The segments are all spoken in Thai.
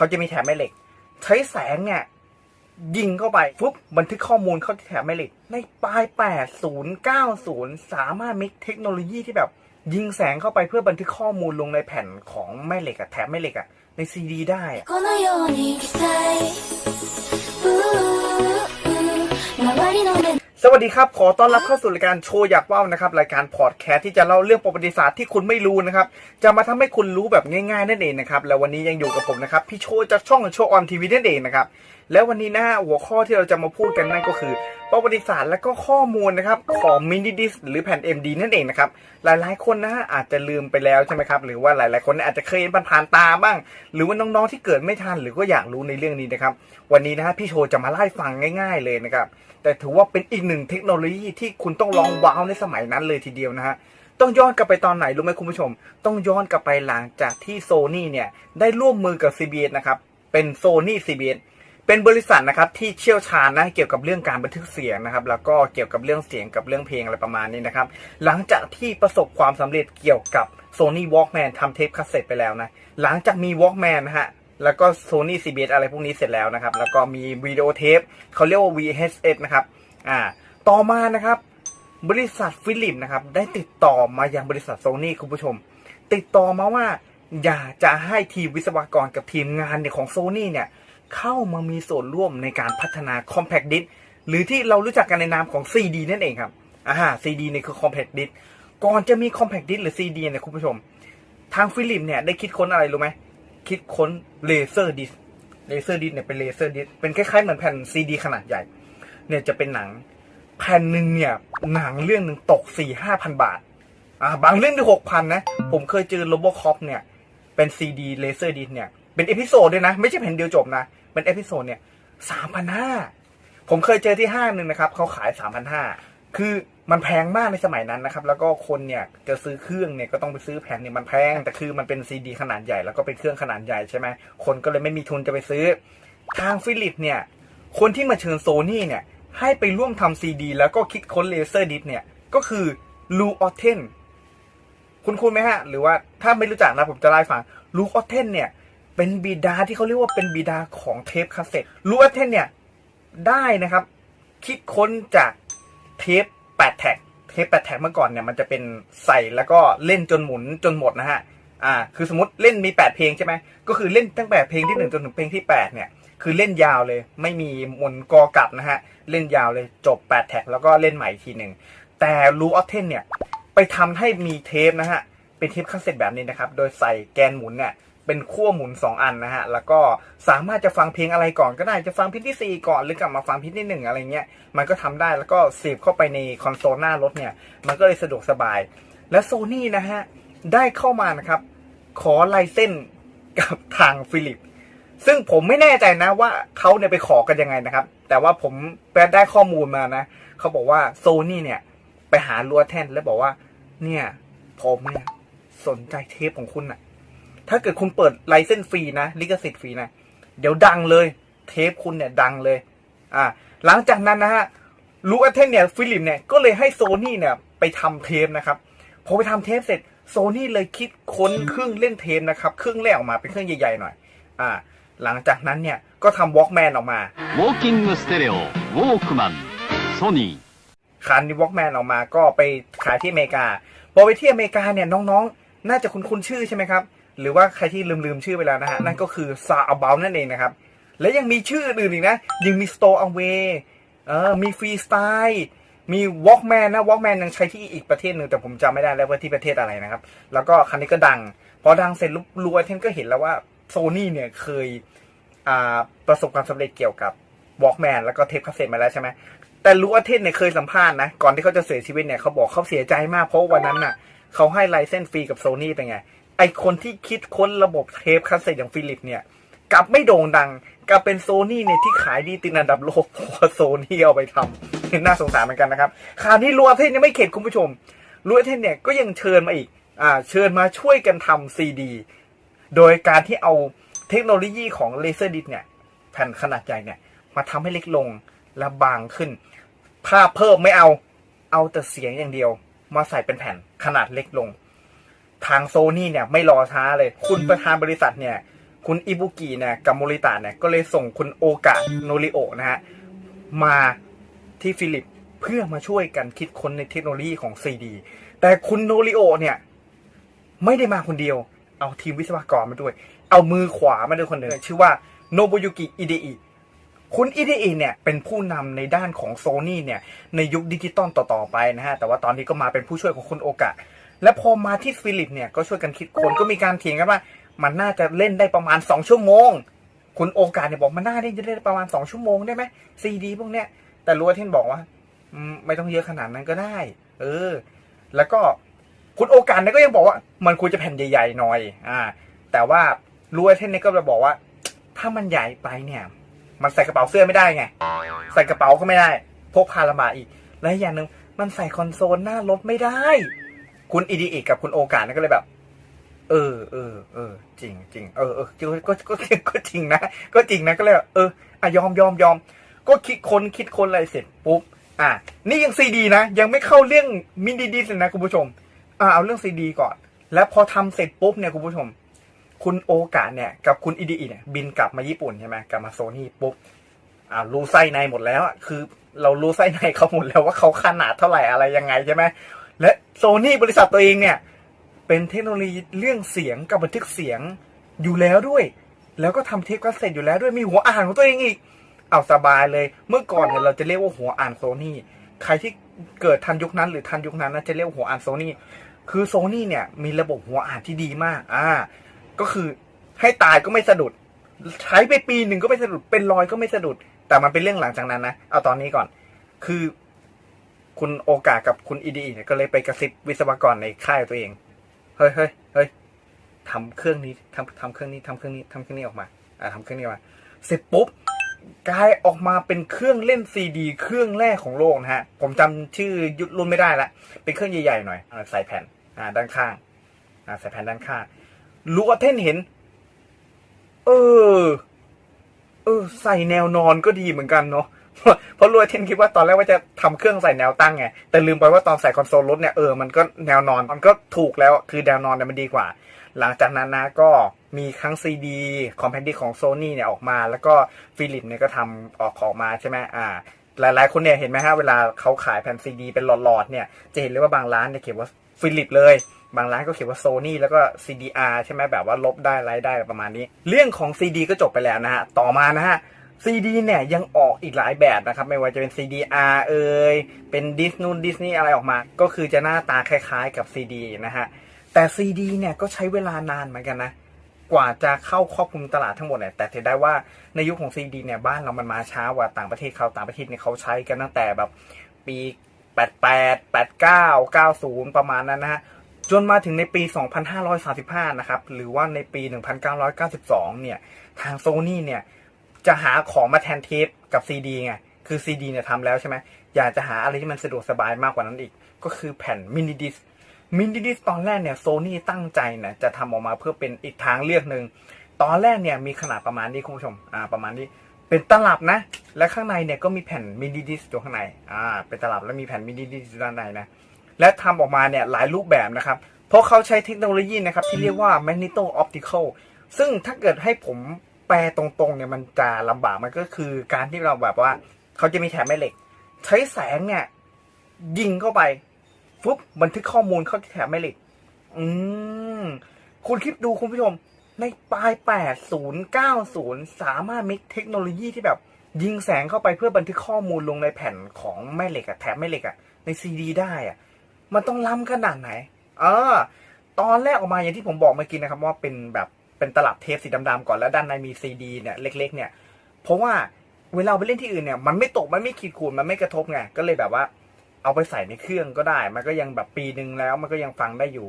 เขาจะมีแถบแม่เหล็ก ใช้แสงเนี่ยยิงเข้าไปปุ๊บบันทึกข้อมูลเข้าที่แถบแม่เหล็ก ในปลาย 80 90 สามารถมิกเทคโนโลยีที่แบบ ยิงแสงเข้าไปเพื่อบันทึกข้อมูลลงในแผ่นของแม่เหล็กอะแถบแม่เหล็กอะในซีดีได้ วัสดีครับ ขอต้อนรับเข้าสู่รายการโชว์อยากว่าวนะครับรายการพอดแคสต์ที่จะเล่าเรื่องประวัติศาสตร์ที่คุณไม่รู้นะครับจะมาทำให้คุณรู้แบบง่ายๆนั่นเองนะครับแล้ววันนี้ยังอยู่กับผมนะครับพี่โชว์จากช่องโชว์ออนทีวีนั่นเองนะครับแล้ววันนี้นะหัวข้อที่เราจะมาพูดกันนั่นก็คือ ประวัติศาสตร์และก็ข้อมูลนะครับของมินิดิสหรือแผ่น MD นั่นเองนะครับหลายๆคนนะฮะอาจจะลืมไปแล้วใช่ไหมครับหรือว่าหลายๆ คนอาจจะเคยเห็นผ่านตาบ้าง หรือว่าน้องๆที่เกิดไม่ทันหรือก็อยากรู้ในเรื่องนี้นะครับวันนี้นะฮะพี่โชจะมาไล่ฟังง่าย ๆ เลยนะครับแต่ถือว่าเป็นอีกหนึ่งเทคโนโลยีที่คุณต้องลองว้าวในสมัยนั้นเลยทีเดียวนะฮะต้องย้อนกลับไปตอนไหนรู้ไหมคุณผู้ชม ต้องย้อนกลับไปหลังจากที่โซนี่เนี่ยได้ร่วมมือกับ CBS นะครับเป็นโซนี่ CBS เป็นบริษัทนะครับที่เชี่ยวชาญนะเกี่ยวกับเรื่องการบันทึกเสียงนะครับ แล้วก็เกี่ยวกับเรื่องเสียงกับเรื่องเพลงอะไรประมาณนี้นะครับ หลังจากที่ประสบความสำเร็จเกี่ยวกับ Sony Walkman ทำเทปคาสเซ็ตไปแล้วนะ หลังจากมี Walkman นะฮะแล้วก็ Sony CBS อะไรพวกนี้เสร็จแล้วนะครับ แล้วก็มีวิดีโอเทปเขาเรียกว่า VHS นะครับอ่าต่อมานะครับ บริษัทฟิลิปนะครับได้ติดต่อมายังบริษัทโซนี่คุณผู้ชม ติดต่อมาว่า อยากจะให้ทีมวิศวกรกับทีมงานเนี่ยของโซนี่เนี่ย เข้ามามีส่วนร่วมในการพัฒนา Compact Disc หรือที่เรารู้จักกันในนามของ CD นั่นเองครับอ่า CD เนี่ยคือ Compact Disc ก่อนจะมี Compact Disc หรือ CD เนี่ยคุณผู้ชม ทางฟิลิปเนี่ยได้คิดค้นอะไรรู้ไหมคิดค้นเลเซอร์ดิสเลเซอร์ดิสเนี่ยเป็นเลเซอร์ดิสเป็นคล้ายๆเหมือนแผ่นซีดีขนาดใหญ่ เนี่ยจะเป็นหนัง แผ่นหนึ่งเนี่ยหนังเรื่องหนึ่งตกสี่ห้าพันบาท อ่าบางเรื่องที่หกพันนะ ผมเคยเจอโลโบคอปเนี่ย เป็นซีดีเลเซอร์ดิสเนี่ย เป็นเอพิโซดด้วยนะ ไม่ใช่แผ่นเดียวจบนะ เป็นเอพิโซดเนี่ยสามพันห้าผมเคยเจอที่ห้างหนึ่งนะครับเขาขายสามพันห้าคือมันแพงมากในสมัยนั้นนะครับ แล้วก็คนเนี่ยจะซื้อเครื่องเนี่ยก็ต้องไปซื้อแผ่นเนี่ยมันแพง แต่คือมันเป็นซีดีขนาดใหญ่แล้วก็เป็นเครื่องขนาดใหญ่ใช่ไหมคนก็เลยไม่มีทุนจะไปซื้อ ทางฟิลิปเนี่ย คนที่มาเชิญโซนี่เนี่ย ให้ไปร่วมทำซีดี แล้วก็คิดค้นเลเซอร์ดิสเนี่ยก็คือลูออเทนคุณคุณไหมฮะ หรือว่าถ้าไม่รู้จักนะผมจะไล่ฟังลูออเทนเนี่ย เป็นบิดาที่เขาเรียกว่าเป็นบิดาของเทปคาสเซ็ตลูออเทนเนี่ยได้นะครับ คิดค้นจากเทปแปดแท็กเทปแปดแท็กเมื่อก่อนเนี่ยมันจะเป็นใส่แล้วก็เล่นจนหมุนจนหมดนะฮะอ่าคือสมมติเล่นมีแปดเพลงใช่ไหมก็คือเล่นตั้งแต่เพลงที่หนึ่งจนถึงเพลงที่แปดเนี่ย คือเล่นยาวเลย ไม่มีหมุนกอกลับนะฮะ เล่นยาวเลยจบแปดแท็กแล้วก็เล่นใหม่อีกทีหนึ่งแต่ลูออเทนเนี่ย ไปทำให้มีเทปนะฮะ เป็นเทปคาสเซ็ตแบบนี้นะครับ โดยใส่แกนหมุนเนี่ย เป็นขั้วหมุน 2 อันนะฮะ แล้วก็สามารถจะฟังเพลงอะไรก่อนก็ได้ จะฟังเพลงที่ 4 ก่อนหรือกลับมาฟังเพลงที่ 1 อะไรเงี้ย มันก็ทำได้ แล้วก็เสียบเข้าไปในคอนโซลหน้ารถเนี่ย มันก็เลยสะดวกสบาย และโซนี่นะฮะ ได้เข้ามานะครับ ขอลายเส้นกับทางฟิลิป ซึ่งผมไม่แน่ใจนะว่าเขาเนี่ยไปขอกันยังไงนะครับ แต่ว่าผมไปได้ข้อมูลมานะ เขาบอกว่าโซนี่เนี่ยไปหาลัวแท่นแล้วบอกว่า เนี่ยผมเนี่ยสนใจเทปของคุณน่ะ ถ้าเกิดคุณเปิดไลเซนส์ฟรีนะ ลิขสิทธิ์ฟรีนะ เดี๋ยวดังเลย เทปคุณเนี่ยดังเลย อ่า หลังจากนั้นนะฮะลูอัเทนเนี่ยฟิลิปเนี่ยก็เลยให้โซนี่เนี่ยไปทำเทปนะครับ พอไปทำเทปเสร็จโซนี่เลยคิดค้นเครื่องเล่นเทปนะครับ เครื่องแรกออกมาเป็นเครื่องใหญ่ๆหน่อย อ่า หลังจากนั้นเนี่ยก็ทำวอล์กแมนออกมา Walking Stereo Walkman Sony คันวอล์กแมนออกมาก็ไปขายที่อเมริกาพอไปที่อเมริกาเนี่ยน้องๆนน่าจะคุ้นชื่อใช่ไหมครับ หรือว่าใครที่ลืมๆชื่อไปแล้วนะฮะ นั่นก็คือซาอัลบ u นั่นเองนะครับ และยังมีชื่ออื่นอีกนะ ยังมี Store Away เออมี Freestyle มี Walkman นะ Walkman ยังใช้ที่อีกประเทศหนึ่งแต่ผมจำไม่ได้แล้วว่าที่ประเทศอะไรนะครับ แล้วก็คันนี้ก็ดัง พอดังเสร็จลูอัเทนก็เห็นแล้วว่าโซนี่เนี่ยเคยอ่าประสบความสำเร็จเกี่ยวกับ Walkman แล้วก็เทปคาสเซ็ตมาแล้วใช่ไหมแต่รู้อาเทนเนี่ยเคยสัมภาษณ์นะ ก่อนที่เขาจะเสียชีวิตเนี่ยเขาบอกเขาเสียใจมากเพราะวันนั้นน่ะเขาให้ไลเซนส์ฟรีกับโซนี่เป็นไง ไอคนที่คิดค้นระบบเทปคาสเซ็ตอย่างฟิลิปเนี่ยกลับไม่โด่งดังกลับเป็นโซนี่เนี่ยที่ขายดีติดอันดับโลกเพราะโซนี่เอาไปทำน่าสงสารเหมือนกันนะครับคราวนี้รัวเทนยังไม่เข็ดคุณผู้ชมรัวเทนเนี่ยก็ยังเชิญมาอีกอ่าเชิญมาช่วยกันทำซีดี โดยการที่เอาเทคโนโลยีของเลเซอร์ดิสเนี่ยแผ่นขนาดใหญ่เนี่ยมาทำให้เล็กลงและบางขึ้น ภาพเพิ่มไม่เอาเอาแต่เสียงอย่างเดียว มาใส่เป็นแผ่นขนาดเล็กลง ทางโซนี่เนี่ยไม่รอช้าเลย คุณประธานบริษัทเนี่ย คุณอิบุกิเนี่ยกับโมริตะเนี่ยก็เลยส่งคุณโอกะโนริโอนะฮะมาที่ฟิลิปเพื่อมาช่วยกันคิดค้นในเทคโนโลยีของ CD แต่คุณโนริโอเนี่ย ไม่ได้มาคนเดียว เอาทีมวิศวกรมาด้วย เอามือขวามาด้วยคนหนึ่งชื่อว่าโนบุยุกิอิเดอิคุณอิเดอิเนี่ยเป็นผู้นำในด้านของโซนี่เนี่ยในยุคดิจิตอลต่อ ๆ ไปนะฮะ แต่ว่าตอนนี้ก็มาเป็นผู้ช่วยของคุณโอกะ และพอมาที่ฟิลิปเนี่ยก็ช่วยกันคิดคนก็มีการเถียงกันว่า มันน่าจะเล่นได้ประมาณ 2 ชั่วโมง คุณโอกาสเนี่ยบอกมันน่าเล่นจะได้ประมาณ 2 ชั่วโมงได้ไหมซีดีพวกเนี้ยแต่รู้ว่าที่บอกว่าไม่ต้องเยอะขนาดนั้นก็ได้ เออ แล้วก็คุณโอกาสเนี่ยก็ยังบอกว่า มันควรจะแผ่นใหญ่ๆหน่อย อ่า แต่ว่ารู้ว่าเทนเนี่ยก็จะบอกว่า ถ้ามันใหญ่ไปเนี่ย มันใส่กระเป๋าเสื้อไม่ได้ไงใส่กระเป๋าก็ไม่ได้พกพาลำบากอีกและอย่างหนึ่งมันใส่คอนโซลหน้ารถไม่ได้ คุณอีดีเอกกับคุณโอกาสเนี่ยก็เลยแบบ เออเออเออจริงจริงเออเออก็ก็ก็จริงนะก็จริงนะก็เลยแบบเอออะยอมยอมยอมก็คิดคนคิดคนอะไรเสร็จปุ๊บอะนี่ยังซีดีนะ ยังไม่เข้าเรื่องมินิดิสเลยนะคุณผู้ชมอ่าเอาเรื่องซีดีก่อน แล้วพอทำเสร็จปุ๊บเนี่ยคุณผู้ชม คุณโอกาสเนี่ย กับคุณอีดีเนี่ยบินกลับมาญี่ปุ่นใช่ไหมกลับมาโซนี่ปุ๊บอ่ารู้ไส้ในหมดแล้วอะคือ เรารู้ไส้ในเขาหมดแล้วว่าเขาขนาดเท่าไหร่อะไรยังไงใช่ไหม และโซนี่บริษัทตัวเองเนี่ย เป็นเทคโนโลยีเรื่องเสียงกับบันทึกเสียงอยู่แล้วด้วย แล้วก็ทำเทปกัสเซ็ตอยู่แล้วด้วยมีหัวอ่านของตัวเองอีกเอาสบายเลย เมื่อก่อนเนี่ยเราจะเรียกว่าหัวอ่านโซนี่ใครที่เกิดทันยุคนั้นหรือทันยุคนั้นนะจะเรียกหัวอ่านโซนี่คือโซนี่เนี่ยมีระบบหัวอ่านที่ดีมากอ่าก็คือให้ตายก็ไม่สะดุด ใช้ไปปีหนึ่งก็ไม่สะดุดเป็นรอยก็ไม่สะดุด แต่มันเป็นเรื่องหลังจากนั้นนะ เอาตอนนี้ก่อน คือ คุณโอกาสกับคุณอีดีเนี่ยก็เลยไปกระซิบวิศวกรในค่ายตัวเอง เฮ้ยเฮ้ยเฮ้ยทำเครื่องนี้ทำทำเครื่องนี้ทำเครื่องนี้ทำเครื่องนี้ออกมา อ่าทำเครื่องนี้ออกมา เสร็จปุ๊บกลายออกมาเป็นเครื่องเล่นซีดี เครื่องแรกของโลกนะฮะ ผมจำชื่อยุรุ่นไม่ได้ละ เป็นเครื่องใหญ่ๆหน่อย ใส่แผ่น อ่า ด้านข้าง อ่า ใส่แผ่นด้านข้างรู้ว่าเท่นเห็น เออ เออ ใส่แนวนอนก็ดีเหมือนกันเนาะ เพราะรวยเทนคิดว่าตอนแรกว่าจะทำเครื่องใส่แนวตั้งไง แต่ลืมไปว่าตอนใส่คอนโซลรถเนี่ยเออมันก็แนวนอนมันก็ถูกแล้วคือแนวนอนเนี่ยมันดีกว่า หลังจากนั้นนะก็มีครั้งซีดีคอมแพนดี้ของโซนี่เนี่ยออกมา แล้วก็ฟิลิปเนี่ยก็ทำออกของมาใช่ไหมอ่าหลายๆคนเนี่ยเห็นไหมฮะเวลาเขาขายแผ่นซีดีเป็นหลอดๆเนี่ยจะเห็นเลยว่าบางร้านเนี่ยเขียนว่าฟิลิปเลยบางร้านก็เขียนว่าโซนี่แล้วก็ CDR ใช่ไหมแบบว่าลบได้ไลได้ประมาณนี้ เรื่องของ CD ก็จบไปแล้วนะฮะ ต่อมานะฮะ CD เนี่ยยังออกอีกหลายแบบนะครับ ไม่ว่าจะเป็น CDR เอ่ยเป็นดิสนูนดิสนีอะไรออกมา ก็คือจะหน้าตาคล้ายๆกับ CD นะฮะ แต่ CD เนี่ยก็ใช้เวลานานเหมือนกันนะ กว่าจะเข้าครอบคลุมตลาดทั้งหมดเนี่ย แต่ถือได้ว่าในยุคของ CD เนี่ยบ้านเรามันมาช้ากว่าต่างประเทศเขาต่างประเทศเนี่ยเขาใช้กันตั้งแต่แบบปี 88 89 90 ประมาณนั้นนะฮะจนมาถึงในปี 2535 นะครับ หรือว่าในปี 1992 เนี่ย ทางโซนี่เนี่ย จะหาของมาแทนเทปกับซีดีไงคือซีดีเนี่ยทำแล้วใช่ไหมอยากจะหาอะไรที่มันสะดวกสบายมากกว่านั้นอีก ก็คือแผ่นมินิดิสมินิดิสตอนแรกเนี่ยโซนี่ตั้งใจนี่ยจะทำออกมาเพื่อเป็นอีกทางเลือกหนึ่งตอนแรกเนี่ยมีขนาดประมาณนี้คุณผู้ชมอ่าประมาณนี้เป็นตลับนะ และข้างในเนี่ยก็มีแผ่นมินิดิสอยู่ข้างในอ่าเป็นตลับแล้วมีแผ่นมินิดิสด้านในนะและทำออกมาเนี่ยหลายรูปแบบนะครับ เพราะเขาใช้เทคโนโลยีนะครับที่เรียกว่า magneto optical ซึ่งถ้าเกิดให้ผม แปลตรงๆเนี่ยมันจะลำบากมันก็คือการที่เราแบบว่าเขาจะมีแถบแม่เหล็ก ใช้แสงเนี่ย ยิงเข้าไปฟึบบันทึกข้อมูลเข้าที่แถบแม่เหล็ก อืมคุณคิดดูคุณผู้ชม ในปลาย 80 90 สามารถมิกเทคโนโลยีที่แบบ ยิงแสงเข้าไปเพื่อบันทึกข้อมูลลงในแผ่นของแม่เหล็กอะแถบแม่เหล็กอะในซีดีได้อะมันต้องล้ำขนาดไหน เออ ตอนแรกออกมาอย่างที่ผมบอกเมื่อกี้นะครับ ว่าเป็นแบบ เป็นตลับเทปสีดำๆก่อนแล้วด้านในมีซีดีเนี่ยเล็ก ๆ เนี่ย เพราะว่าเวลาไปเล่นที่อื่นเนี่ยมันไม่ตกมันไม่ขีดข่วนมันไม่กระทบไงก็เลยแบบว่า เอาไปใส่ในเครื่องก็ได้ มันก็ยังแบบปีหนึ่งแล้วมันก็ยังฟังได้อยู่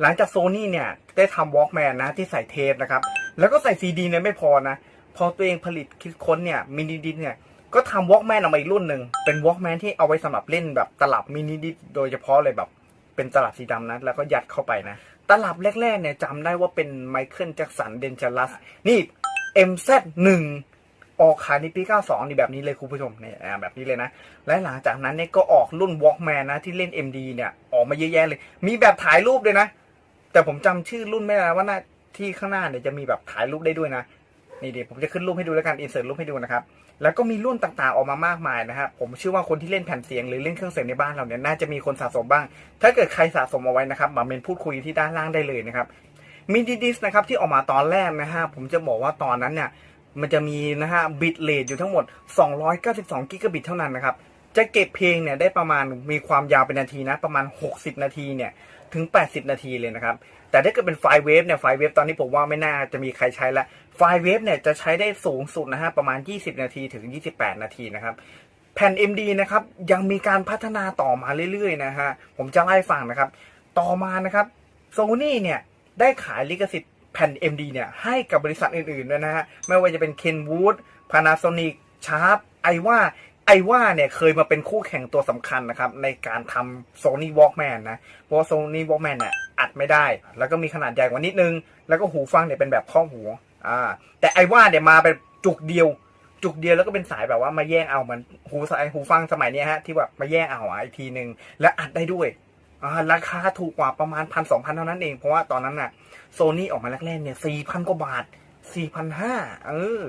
หลังจากโซนี่เนี่ยได้ทำวอล์กแมนนะที่ใส่เทปนะครับ แล้วก็ใส่ซีดีเนี่ยไม่พอนะ พอตัวเองผลิตคิดค้นเนี่ยมินิดิสเนี่ยก็ทำวอล์กแมนออกมาอีกรุ่นหนึ่งเป็นวอล์กแมนที่เอาไว้สำหรับเล่นแบบตลับมินิดิสโดยเฉพาะเลยแบบเป็นตลับสีดำนะแล้วก็ยัดเข้าไปนะ ตลับแรกๆเนี่ยจำได้ว่าเป็นไมเคิลแจ็กสันเดนจารัสนี่ MZ1 ออกขายในปี 92 นี่แบบนี้เลยคุณผู้ชมเนี่ยแบบนี้เลยนะ และหลังจากนั้นเนี่ยก็ออกรุ่น Walkman นะที่เล่น MD เนี่ยออกมาเยอะแยะเลย มีแบบถ่ายรูปด้วยนะ แต่ผมจำชื่อรุ่นไม่ได้ว่าน่าที่ข้างหน้าเนี่ยจะมีแบบถ่ายรูปได้ด้วยนะ นี่เดิผมจะขึ้นรูปให้ดูแล้วกันอินเสิร์ตรูปให้ดูนะครับ แล้วก็มีรุ่นต่างๆออกมามากมายนะฮะผมเชื่อว่าคนที่เล่นแผ่นเสียงหรือเล่นเครื่องเสียงในบ้านเราเนี่ยน่าจะมีคนสะสมบ้าง ถ้าเกิดใครสะสมเอาไว้นะครับมาเมนพูดคุยที่ด้านล่างได้เลยนะครับมินิดิสนะครับที่ออกมาตอนแรกนะฮะผมจะบอกว่าตอนนั้นเนี่ยมันจะมีนะฮะบิตเรทอยู่ทั้งหมด 292กิกะบิตเท่านั้นนะครับจะเก็บเพลงเนี่ยได้ประมาณมีความยาวเป็นนาทีนะประมาณ 60 นาทีเนี่ยถึง 80 นาทีเลยนะครับแต่ถ้าเกิดเป็นไฟล์เวฟเนี่ยไฟล์เวฟตอนนี้ผมว่าไม่น่าจะมีใครใช้ละ ไฟล์เวฟเนี่ยจะใช้ได้สูงสุดนะฮะประมาณ 20 นาทีถึง 28 นาทีนะครับแผ่น MD นะครับยังมีการพัฒนาต่อมาเรื่อยๆนะฮะผมจะไล่ฟังนะครับ ต่อมานะครับโซนี่เนี่ยได้ขายลิขสิทธิ์แผ่น MD เนี่ยให้กับบริษัทอื่นๆด้วยนะฮะไม่ว่าจะเป็น Kenwood Panasonic Sharp ไอว่าไอว่าเนี่ยเคยมาเป็นคู่แข่งตัวสำคัญนะครับในการทำ Sony Walkman นะเพราะว่า Sony Walkman เนี่ยอัดไม่ได้ แล้วก็มีขนาดใหญ่กว่านิดนึง แล้วก็หูฟังเนี่ยเป็นแบบข้อหู อ่า แต่ไอว่าเนี่ยมาเป็นจุกเดียว จุกเดียวแล้วก็เป็นสายแบบว่ามาแย่งเอาเหมันหูสายหูฟังสมัยเนี้ยฮะที่แบบมาแย่งเอาอะอีกทีหนึ่งและอัดได้ด้วยอ่าราคาถูกกว่าประมาณพันสองพันเท่านั้นเองเพราะว่าตอนนั้นน่ะโซนี่ออกมาแรกๆเนี่ยสี่พันกว่าบาทสี่พันห้าเออ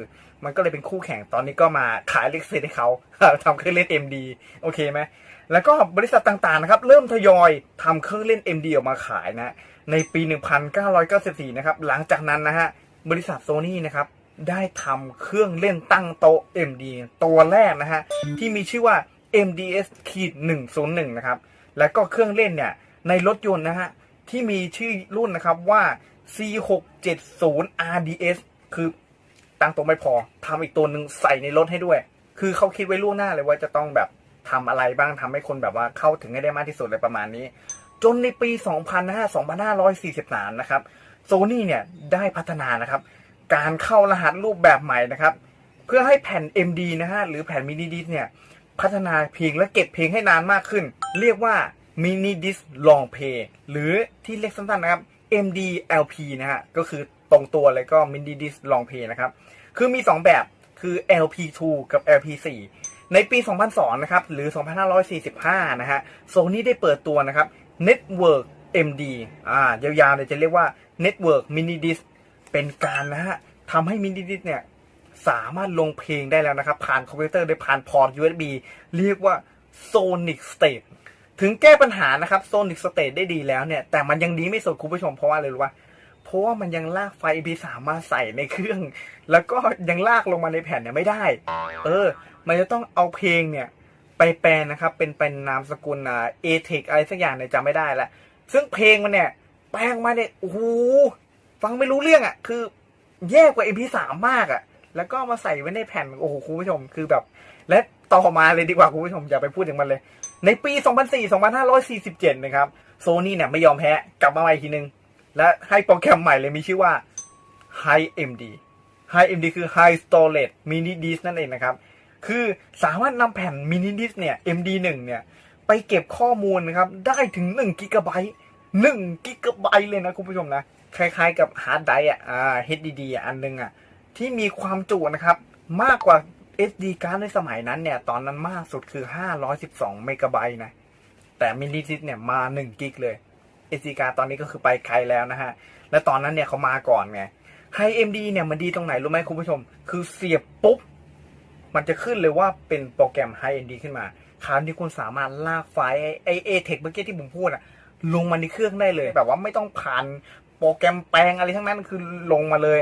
มันก็เลยเป็นคู่แข่งตอนนี้ก็มาขายลิขสิทธิ์ให้เขาทำเครื่องเล่น MD โอเคไหมแล้วก็บริษัทต่างๆนะครับ เริ่มทยอยทำเครื่องเล่น MD ออกมาขายนะ ในปี 1994 นะครับ หลังจากนั้นนะฮะ บริษัทโซนี่นะครับได้ทำเครื่องเล่นตั้งโต๊ะ MD ตัวแรกนะฮะที่มีชื่อว่า MDS ขีด101นะครับแล้วก็เครื่องเล่นเนี่ยในรถยนต์นะฮะที่มีชื่อรุ่นนะครับว่า C670 RDS คือตั้งตัวไม่พอทำอีกตัวหนึ่งใส่ในรถให้ด้วย คือเขาคิดไว้ล่วงหน้าเลยว่าจะต้องแบบทำอะไรบ้างทำให้คนแบบว่าเข้าถึงให้ได้มากที่สุดเลยประมาณนี้ จนในปี2543 นะครับ โซนี่เนี่ยได้พัฒนานะครับ การเข้ารหัสรูปแบบใหม่นะครับ เพื่อให้แผ่น MD นะฮะหรือแผ่นมินิดิสเนี่ยพัฒนาเพลงและเก็บเพลงให้นานมากขึ้น เรียกว่ามินิดิสลองเพย์หรือที่เรียกสั้นๆนะครับ MDLP นะฮะก็คือตรงตัวเลยก็มินิดิสลองเพย์นะครับ คือมี 2 แบบคือ LP2 กับ LP4 ในปี 2002 นะครับ หรือ 2545 นะฮะโซนี่ได้เปิดตัวนะครับ Network MD อ่ายาวๆเนี่ยจะเรียกว่า Network Mini Disc เป็นการนะฮะทำให้ Mini Disc เนี่ยสามารถลงเพลงได้แล้วนะครับ ผ่านคอมพิวเตอร์ได้ผ่านพอร์ต USB เรียกว่า Sonic State ถึงแก้ปัญหานะครับ Sonic State ได้ดีแล้วเนี่ย แต่มันยังดีไม่สุดคุณผู้ชมเพราะว่าอะไรรู้ป่ะเพราะว่ามันยังลากไฟ MP3 มาใส่ในเครื่อง แล้วก็ยังลากลงมาในแผ่นเนี่ยไม่ได้ เออ มันจะต้องเอาเพลงเนี่ย ไปแปลนะครับ เป็นเป็นนามสกุลอ่าเอเทคอะไรสักอย่างเนี่ยจำไม่ได้ละซึ่งเพลงมันเนี่ย แปลงมาเนี่ยโอ้โหฟังไม่รู้เรื่องอะ คือแย่กว่า MP3 มากอะ แล้วก็มาใส่ไว้ในแผ่นโอ้โหคุณผู้ชมคือแบบ และต่อมาเลยดีกว่าคุณผู้ชมอย่าไปพูดถึงมันเลย ในปี 2004 2547 นะครับโซนี่เนี่ยไม่ยอมแพ้กลับมาใหม่อีกทีนึง และให้โปรแกรมใหม่เลยมีชื่อว่า High MD High MD คือ High Storage Mini Disk นั่นเองนะครับ คือสามารถนำแผ่น Mini Disk เนี่ย MD1 เนี่ย ไปเก็บข้อมูลนะครับ ได้ถึง1กิกะไบต์ 1กิกะไบต์เลยนะคุณผู้ชมนะ คล้ายๆกับฮาร์ดไดร์อะอ่า HDD อันนึงอะ ที่มีความจุนะครับ มากกว่า SD การ์ดในสมัยนั้นเนี่ย ตอนนั้นมากสุดคือ 512 เมกะไบต์นะ แต่มินิดิสเนี่ยมา 1 กิกเลย SD การ์ดตอนนี้ก็คือไปไกลแล้วนะฮะ และตอนนั้นเนี่ยเขามาก่อนไง High MD เนี่ยมันดีตรงไหนรู้ไหมคุณผู้ชม คือเสียบปุ๊บ มันจะขึ้นเลยว่าเป็นโปรแกรม High MD ขึ้นมาคราวนี้คุณสามารถลากไฟล์ไอเอเทคเมื่อกี้ที่ผมพูดอะ ลงมาในเครื่องได้เลย แบบว่าไม่ต้องผ่านโปรแกรมแปลงอะไรทั้งนั้นคือลงมาเลย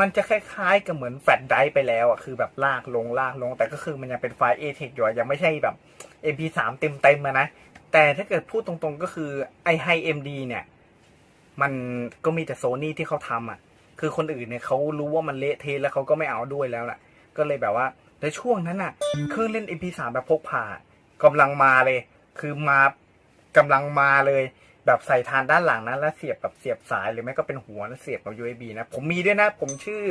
มันจะคล้ายๆ กับเหมือนแฟลชไดรฟ์ไปแล้วอะคือแบบลากลงลากลง แต่ก็คือมันยังเป็นไฟล์ ATEX อยู่อยังไม่ใช่แบบ MP3 เต็มเต็มๆอะนะ แต่ถ้าเกิดพูดตรงๆก็คือไอ High MD เนี่ย มันก็มีแต่โซนี่ที่เขาทำอะ คือคนอื่นเนี่ยเขารู้ว่ามันเละเทะแล้วเขาก็ไม่เอาด้วยแล้วแหละก็เลยแบบว่าในช่วงนั้นอะเครื่องเล่น MP3 แบบพกพากำลังมาเลย คือมา กำลังมาเลย แบบใส่ทานด้านหลังนะแล้วเสียบแบบเสียบสายหรือไม่ก็เป็นหัวแล้วเสียบกับ USB นะผมมีด้วยนะ ผมชื่อ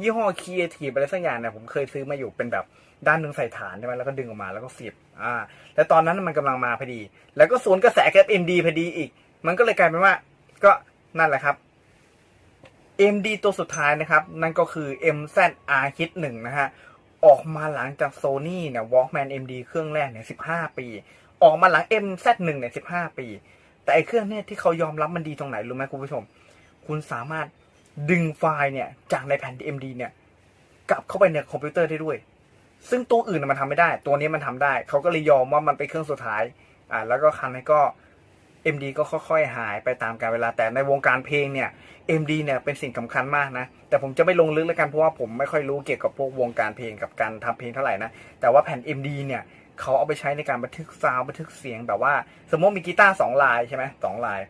ยี่ห้อ Creative อะไรสักอย่างเนี่ยผมเคยซื้อมาอยู่เป็นแบบด้านหนึ่งใส่ฐานใช่ไหมแล้วก็ดึงออกมาแล้วก็เสียบอ่าแล้วตอนนั้นมันกำลังมาพอดี แล้วก็สวนกระแสกับ MD พอดีอีก มันก็เลยกลายเป็นว่า ก็นั่นแหละครับ MD ตัวสุดท้ายนะครับ นั่นก็คือ MZR Hit 1นะฮะออกมาหลังจาก Sony เนี่ย Walkman MD เครื่องแรกเนี่ย 15 ปี ออกมาหลัง MZ1 เนี่ย15 ปี แต่ไอเครื่องเนี่ยที่เขายอมรับมันดีตรงไหนรู้ไหมคุณผู้ชม คุณสามารถดึงไฟล์เนี่ยจากในแผ่น DMD เนี่ยกลับเข้าไปในคอมพิวเตอร์ได้ด้วย ซึ่งตัวอื่นนะมันทำไม่ได้ ตัวนี้มันทำได้ เขาก็เลยยอมว่ามันเป็นเครื่องสุดท้าย อ่า แล้วก็ครั้งนี้ก็ MD ก็ค่อยๆ หายไปตามกาลเวลา แต่ในวงการเพลงเนี่ย MD เนี่ยเป็นสิ่งสำคัญมากนะ แต่ผมจะไม่ลงลึกแล้วกันเพราะว่าผมไม่ค่อยรู้เกี่ยวกับพวกวงการเพลงกับการทำเพลงเท่าไหร่นะ แต่ว่าแผ่น MD เนี่ย เขาเอาไปใช้ในการบันทึกซาวด์บันทึกเสียงแบบว่า สมมติมีกีตาร์สองลายใช่ไหมสองลาย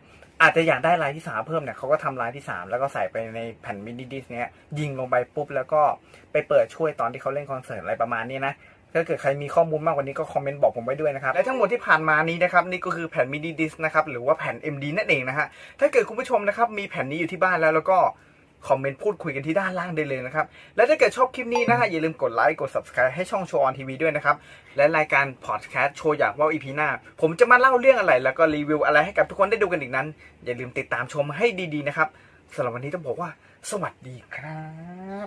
อาจจะอยากได้ลายที่สามเพิ่มเนี่ยเขาก็ทำลายที่สามแล้วก็ใส่ไปในแผ่นมินิดิสเนี้ยยิงลงไปปุ๊บแล้วก็ไปเปิดช่วยตอนที่เขาเล่นคอนเสิร์ตอะไรประมาณนี้นะถ้าเกิดใครมีข้อมูลมากกว่านี้ก็คอมเมนต์บอกผมไว้ด้วยนะครับ และทั้งหมดที่ผ่านมานี้นะครับนี่ก็คือแผ่นมินิดิสนะครับหรือว่าแผ่น MD นั่นเองนะฮะถ้าเกิดคุณผู้ชมนะครับมีแผ่นนี้อยู่ที่บ้านแล้วแล้วก็ คอมเมนต์พูดคุยกันที่ด้านล่างได้เลยนะครับ และถ้าเกิดชอบคลิปนี้นะฮะอย่าลืมกดไลค์กด subscribe ให้ช่องโชว์ออนทีวีด้วยนะครับ และรายการพอดแคสต์โชว์อยากว่าอีพีหน้า ผมจะมาเล่าเรื่องอะไร แล้วก็รีวิวอะไรให้กับทุกคนได้ดูกันอีกนั้น อย่าลืมติดตามชมให้ดีๆนะครับสำหรับวันนี้ต้องบอกว่า สวัสดีครับ